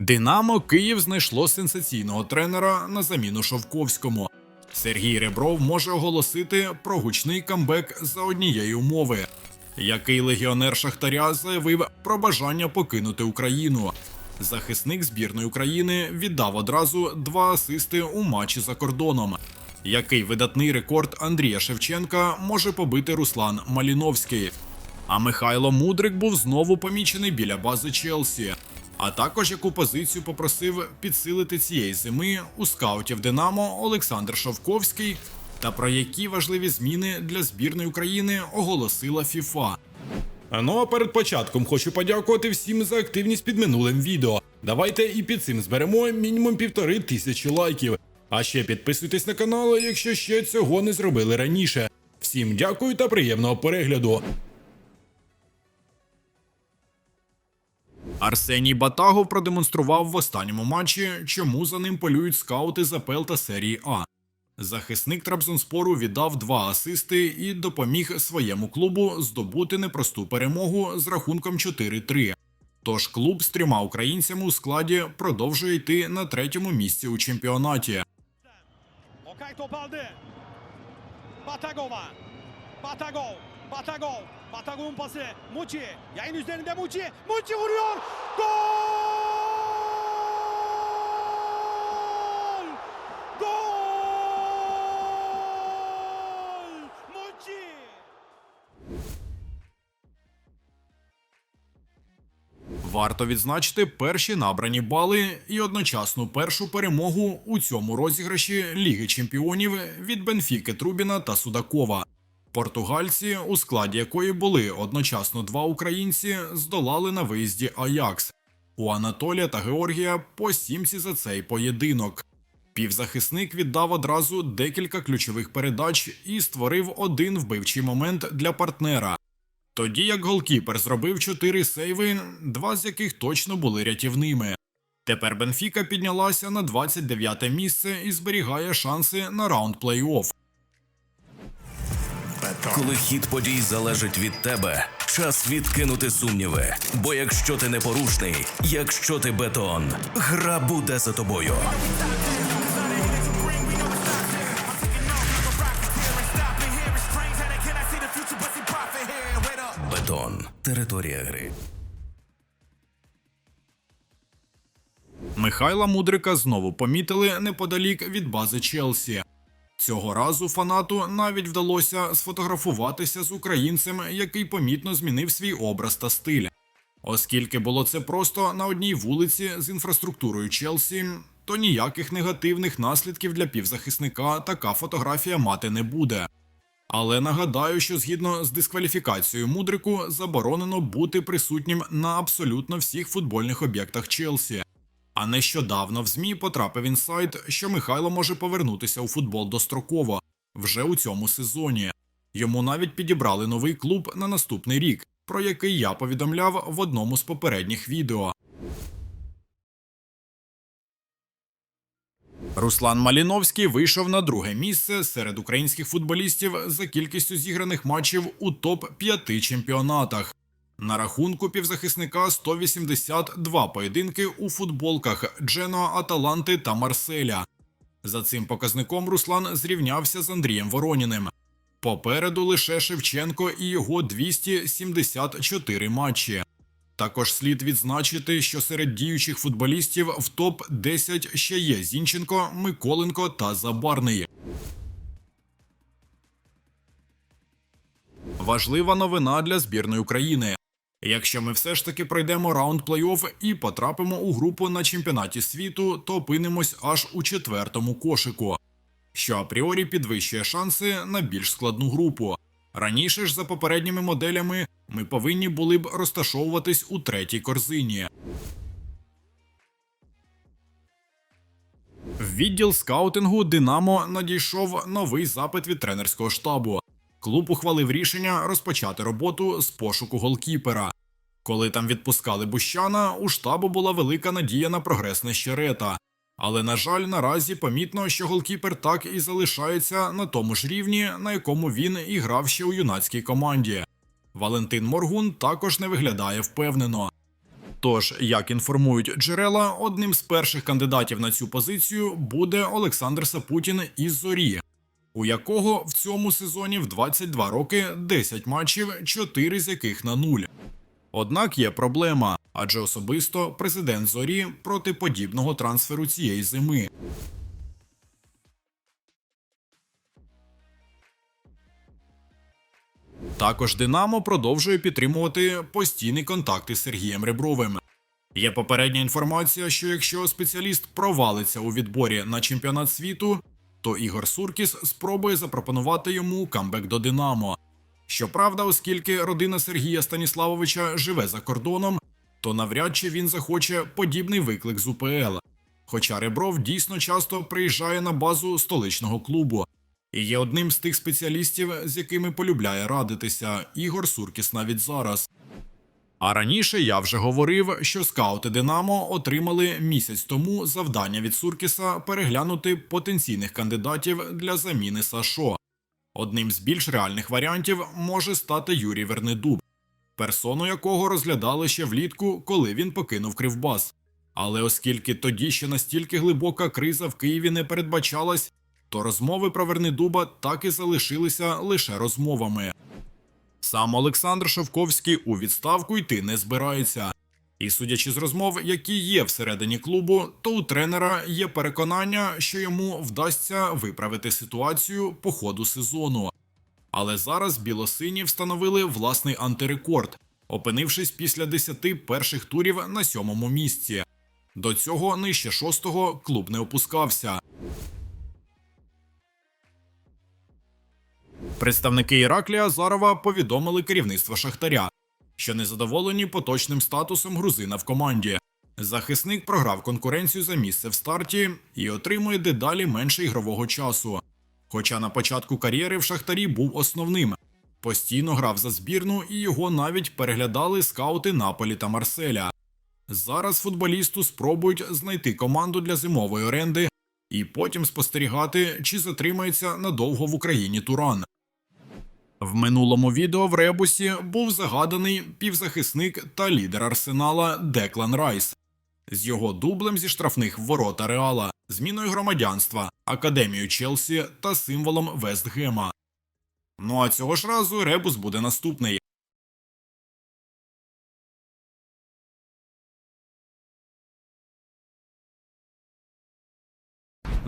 Динамо Київ знайшло сенсаційного тренера на заміну Шовковському. Сергій Ребров може оголосити про гучний камбек за однієї умови, який легіонер Шахтаря заявив про бажання покинути Україну. Захисник збірної України віддав одразу два асисти у матчі за кордоном. Який видатний рекорд Андрія Шевченка може побити Руслан Маліновський. А Михайло Мудрик був знову помічений біля бази Челсі. А також яку позицію попросив підсилити цієї зими у скаутів Динамо Олександр Шовковський, та про які важливі зміни для збірної України оголосила ФІФА. Ну а перед початком хочу подякувати всім за активність під минулим відео. Давайте і під цим зберемо мінімум півтори тисячі лайків. А ще підписуйтесь на канал, якщо ще цього не зробили раніше. Всім дякую та приємного перегляду. Арсеній Батагов продемонстрував в останньому матчі, чому за ним полюють скаути з АПЛ та серії А. Захисник Трабзонспору віддав два асисти і допоміг своєму клубу здобути непросту перемогу з рахунком 4-3. Тож клуб з трьома українцями у складі продовжує йти на третьому місці у чемпіонаті. Okay top aldı. Batagov'un pası. Muçi. Yayın üzerinde Muçi. Muçi vuruyor. Gol! Gol! Muçi! Варто відзначити перші набрані бали і одночасну першу перемогу у цьому розіграші Ліги Чемпіонів від Бенфіки Трубіна та Судакова. Португальці, у складі якої були одночасно два українці, здолали на виїзді Аякс. У Анатолія та Георгія по сімці за цей поєдинок. Півзахисник віддав одразу декілька ключових передач і створив один вбивчий момент для партнера. Тоді як голкіпер зробив чотири сейви, два з яких точно були рятівними. Тепер Бенфіка піднялася на 29 місце і зберігає шанси на раунд плей-офф. Коли хід подій залежить від тебе, час відкинути сумніви. Бо якщо ти непорушний, якщо ти бетон, гра буде за тобою. Бетон територія гри. Михайла Мудрика знову помітили неподалік від бази Челсі. Цього разу фанату навіть вдалося сфотографуватися з українцем, який помітно змінив свій образ та стиль. Оскільки було це просто на одній вулиці з інфраструктурою Челсі, то ніяких негативних наслідків для півзахисника така фотографія мати не буде. Але нагадаю, що згідно з дискваліфікацією Мудрику заборонено бути присутнім на абсолютно всіх футбольних об'єктах Челсі. А нещодавно в ЗМІ потрапив інсайт, що Михайло може повернутися у футбол достроково вже у цьому сезоні. Йому навіть підібрали новий клуб на наступний рік, про який я повідомляв в одному з попередніх відео. Руслан Маліновський вийшов на друге місце серед українських футболістів за кількістю зіграних матчів у топ 5 чемпіонатах. На рахунку півзахисника 182 поєдинки у футболках Джено, Аталанти та Марселя. За цим показником Руслан зрівнявся з Андрієм Вороніним. Попереду лише Шевченко і його 274 матчі. Також слід відзначити, що серед діючих футболістів в топ 10 ще є Зінченко, Миколенко та Забарний. Важлива новина для збірної України. Якщо ми все ж таки пройдемо раунд плей-офф і потрапимо у групу на чемпіонаті світу, то опинимось аж у четвертому кошику, що апріорі підвищує шанси на більш складну групу. Раніше ж за попередніми моделями ми повинні були б розташовуватись у третій корзині. В відділ скаутингу Динамо надійшов новий запит від тренерського штабу. Клуб ухвалив рішення розпочати роботу з пошуку голкіпера. Коли там відпускали Бущана, у штабу була велика надія на прогрес Нещерета. Але, на жаль, наразі помітно, що голкіпер так і залишається на тому ж рівні, на якому він і грав ще у юнацькій команді. Валентин Моргун також не виглядає впевнено. Тож, як інформують джерела, одним з перших кандидатів на цю позицію буде Олександр Сапутін із Зорі, у якого в цьому сезоні в 22 роки 10 матчів, 4 з яких на нуль. Однак є проблема, адже особисто президент Зорі проти подібного трансферу цієї зими. Також Динамо продовжує підтримувати постійні контакти з Сергієм Ребровим. Є попередня інформація, що якщо спеціаліст провалиться у відборі на чемпіонат світу, то Ігор Суркіс спробує запропонувати йому камбек до Динамо. Щоправда, оскільки родина Сергія Станіславовича живе за кордоном, то навряд чи він захоче подібний виклик з УПЛ. Хоча Ребров дійсно часто приїжджає на базу столичного клубу і є одним з тих спеціалістів, з якими полюбляє радитися Ігор Суркіс навіть зараз. А раніше я вже говорив, що скаути Динамо отримали місяць тому завдання від Суркіса переглянути потенційних кандидатів для заміни Сашо. Одним з більш реальних варіантів може стати Юрій Вернедуб, персону якого розглядали ще влітку, коли він покинув Кривбас. Але оскільки тоді ще настільки глибока криза в Києві не передбачалась, то розмови про Вернедуба так і залишилися лише розмовами. Сам Олександр Шовковський у відставку йти не збирається. І судячи з розмов, які є всередині клубу, то у тренера є переконання, що йому вдасться виправити ситуацію по ходу сезону. Але зараз білосині встановили власний антирекорд, опинившись після 10 перших турів на сьомому місці. До цього нижче шостого клуб не опускався. Представники Іраклія Азарова повідомили керівництво Шахтаря, що незадоволені поточним статусом грузина в команді. Захисник програв конкуренцію за місце в старті і отримує дедалі менше ігрового часу. Хоча на початку кар'єри в Шахтарі був основним. Постійно грав за збірну і його навіть переглядали скаути Наполі та Марселя. Зараз футболісту спробують знайти команду для зимової оренди і потім спостерігати, чи затримається надовго в Україні Туран. В минулому відео в Ребусі був загаданий півзахисник та лідер арсенала Деклан Райс з його дублем зі штрафних ворота Реала, зміною громадянства, академією Челсі та символом Вестгема. Ну а цього ж разу Ребус буде наступний.